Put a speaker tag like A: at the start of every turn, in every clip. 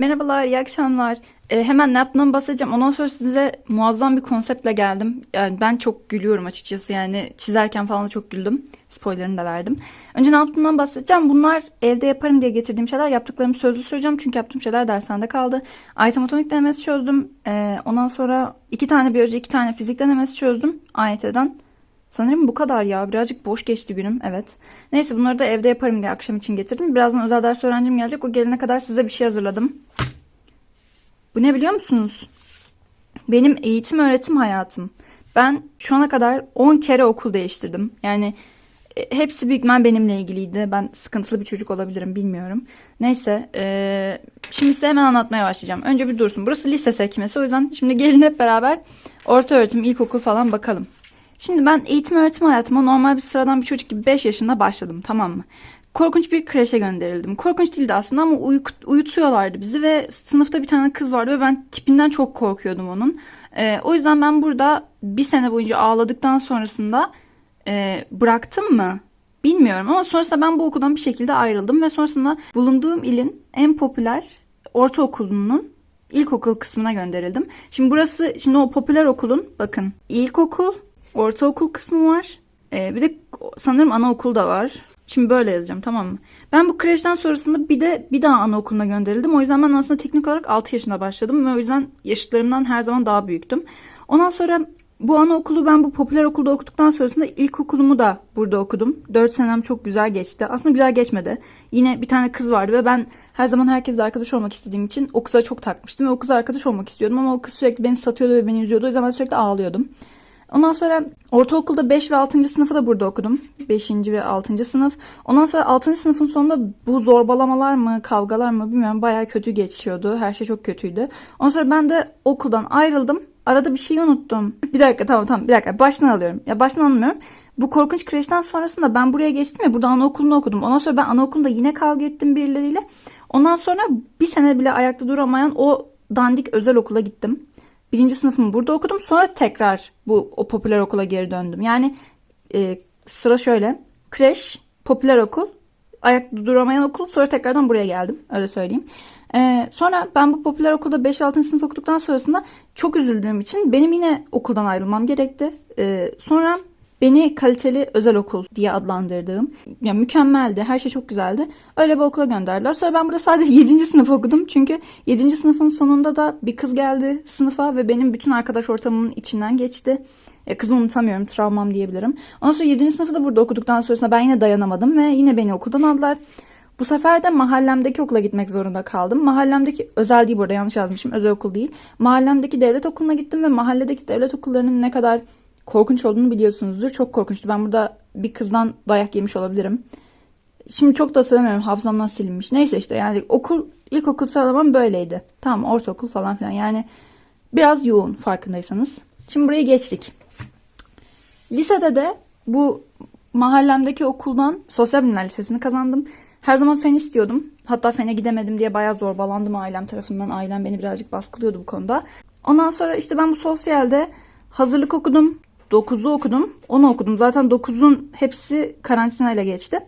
A: Merhabalar, iyi akşamlar. Ee, hemen ne yaptığımdan bahsedeceğim. Ondan sonra size muazzam bir konseptle geldim. Yani ben çok gülüyorum açıkçası. Yani çizerken falan da çok güldüm. Spoilerını da verdim. Önce ne yaptığımdan bahsedeceğim. Bunlar evde yaparım diye getirdiğim şeyler. Yaptıklarımı sözlü söyleyeceğim. Çünkü yaptığım şeyler dershanede kaldı. Item otomatik denemesi çözdüm. Ee, ondan sonra iki tane biyoloji, iki tane fizik denemesi çözdüm. AYT'den. Sanırım bu kadar ya. Birazcık boş geçti günüm. Evet. Neyse bunları da evde yaparım diye akşam için getirdim. Birazdan özel ders öğrencim gelecek. O gelene kadar size bir şey hazırladım. Bu ne biliyor musunuz? Benim eğitim öğretim hayatım. Ben şu ana kadar 10 kere okul değiştirdim. Yani e, hepsi büyük ihtimal benimle ilgiliydi. Ben sıkıntılı bir çocuk olabilirim bilmiyorum. Neyse e, şimdi size hemen anlatmaya başlayacağım. Önce bir dursun. Burası lise sekmesi. O yüzden şimdi gelin hep beraber orta öğretim, ilkokul falan bakalım. Şimdi ben eğitim öğretim hayatıma normal bir sıradan bir çocuk gibi 5 yaşında başladım tamam mı? Korkunç bir kreşe gönderildim. Korkunç değildi aslında ama uyuk- uyutuyorlardı bizi ve sınıfta bir tane kız vardı ve ben tipinden çok korkuyordum onun. Ee, o yüzden ben burada bir sene boyunca ağladıktan sonrasında e, bıraktım mı? Bilmiyorum ama sonrasında ben bu okuldan bir şekilde ayrıldım ve sonrasında bulunduğum ilin en popüler ortaokulunun ilkokul kısmına gönderildim. Şimdi burası şimdi o popüler okulun bakın ilkokul, ortaokul kısmı var. Ee, bir de sanırım anaokul da var. Şimdi böyle yazacağım tamam mı? Ben bu kreşten sonrasında bir de bir daha anaokuluna gönderildim. O yüzden ben aslında teknik olarak 6 yaşında başladım ve o yüzden yaşıtlarımdan her zaman daha büyüktüm. Ondan sonra bu anaokulu ben bu popüler okulda okuduktan sonrasında ilkokulumu da burada okudum. 4 senem çok güzel geçti. Aslında güzel geçmedi. Yine bir tane kız vardı ve ben her zaman herkesle arkadaş olmak istediğim için o kıza çok takmıştım ve o kıza arkadaş olmak istiyordum ama o kız sürekli beni satıyordu ve beni üzüyordu. O yüzden ben sürekli ağlıyordum. Ondan sonra ortaokulda 5 ve 6. sınıfı da burada okudum. 5. ve 6. sınıf. Ondan sonra 6. sınıfın sonunda bu zorbalamalar mı, kavgalar mı bilmiyorum bayağı kötü geçiyordu. Her şey çok kötüydü. Ondan sonra ben de okuldan ayrıldım. Arada bir şeyi unuttum. Bir dakika tamam tamam bir dakika baştan alıyorum. Ya baştan anlamıyorum. Bu korkunç kreşten sonrasında ben buraya geçtim ya burada anaokulunu okudum. Ondan sonra ben anaokulunda yine kavga ettim birileriyle. Ondan sonra bir sene bile ayakta duramayan o dandik özel okula gittim. Birinci sınıfımı burada okudum. Sonra tekrar bu o popüler okula geri döndüm. Yani e, sıra şöyle. Kreş, popüler okul, ayakta duramayan okul. Sonra tekrardan buraya geldim. Öyle söyleyeyim. E, sonra ben bu popüler okulda 5-6. sınıf okuduktan sonrasında çok üzüldüğüm için benim yine okuldan ayrılmam gerekti. E, sonra beni kaliteli özel okul diye adlandırdığım, yani mükemmeldi, her şey çok güzeldi. Öyle bir okula gönderdiler. Sonra ben burada sadece 7. sınıf okudum. Çünkü 7. sınıfın sonunda da bir kız geldi sınıfa ve benim bütün arkadaş ortamımın içinden geçti. E, kızı unutamıyorum, travmam diyebilirim. Ondan sonra 7. sınıfı da burada okuduktan sonrasında ben yine dayanamadım ve yine beni okuldan aldılar. Bu sefer de mahallemdeki okula gitmek zorunda kaldım. Mahallemdeki özel değil burada yanlış yazmışım. Özel okul değil. Mahallemdeki devlet okuluna gittim ve mahalledeki devlet okullarının ne kadar korkunç olduğunu biliyorsunuzdur. Çok korkunçtu. Ben burada bir kızdan dayak yemiş olabilirim. Şimdi çok da hatırlamıyorum. Hafızamdan silinmiş. Neyse işte yani okul, ilkokul sıralamam böyleydi. Tamam ortaokul falan filan. Yani biraz yoğun farkındaysanız. Şimdi buraya geçtik. Lisede de bu mahallemdeki okuldan sosyal bilimler lisesini kazandım. Her zaman fen istiyordum. Hatta fene gidemedim diye bayağı zorbalandım ailem tarafından. Ailem beni birazcık baskılıyordu bu konuda. Ondan sonra işte ben bu sosyalde hazırlık okudum. 9'u okudum. 10'u okudum. Zaten 9'un hepsi karantinayla geçti.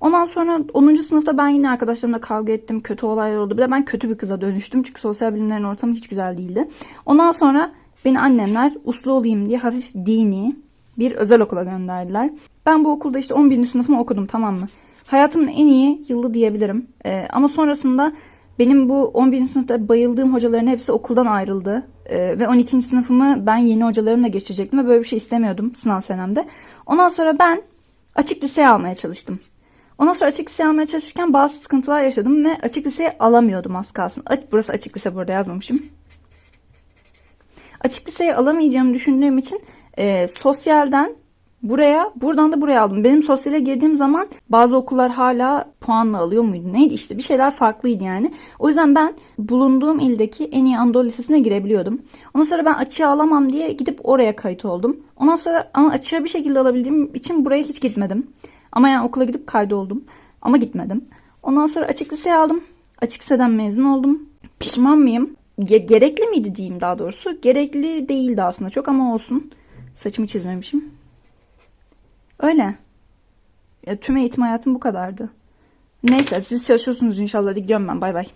A: Ondan sonra 10. sınıfta ben yine arkadaşlarımla kavga ettim. Kötü olaylar oldu. Bir de ben kötü bir kıza dönüştüm. Çünkü sosyal bilimlerin ortamı hiç güzel değildi. Ondan sonra beni annemler uslu olayım diye hafif dini bir özel okula gönderdiler. Ben bu okulda işte 11. sınıfımı okudum tamam mı? Hayatımın en iyi yılı diyebilirim. Ee, ama sonrasında benim bu 11. sınıfta bayıldığım hocaların hepsi okuldan ayrıldı. Ee, ve 12. sınıfımı ben yeni hocalarımla geçirecektim ve böyle bir şey istemiyordum sınav senemde. Ondan sonra ben açık liseye almaya çalıştım. Ondan sonra açık liseye almaya çalışırken bazı sıkıntılar yaşadım ve açık liseye alamıyordum az kalsın. Burası açık lise burada yazmamışım. Açık liseye alamayacağımı düşündüğüm için e, sosyalden buraya, buradan da buraya aldım. Benim sosyale girdiğim zaman bazı okullar hala puanla alıyor muydu? Neydi işte bir şeyler farklıydı yani. O yüzden ben bulunduğum ildeki en iyi Anadolu Lisesi'ne girebiliyordum. Ondan sonra ben açığa alamam diye gidip oraya kayıt oldum. Ondan sonra ama açığa bir şekilde alabildiğim için buraya hiç gitmedim. Ama yani okula gidip kaydoldum. Ama gitmedim. Ondan sonra açık liseye aldım. Açık liseden mezun oldum. Pişman mıyım? Ge- gerekli miydi diyeyim daha doğrusu. Gerekli değildi aslında çok ama olsun. Saçımı çizmemişim. Öyle. Ya, tüm eğitim hayatım bu kadardı. Neyse siz çalışıyorsunuz inşallah. Hadi gidiyorum ben. Bay bay.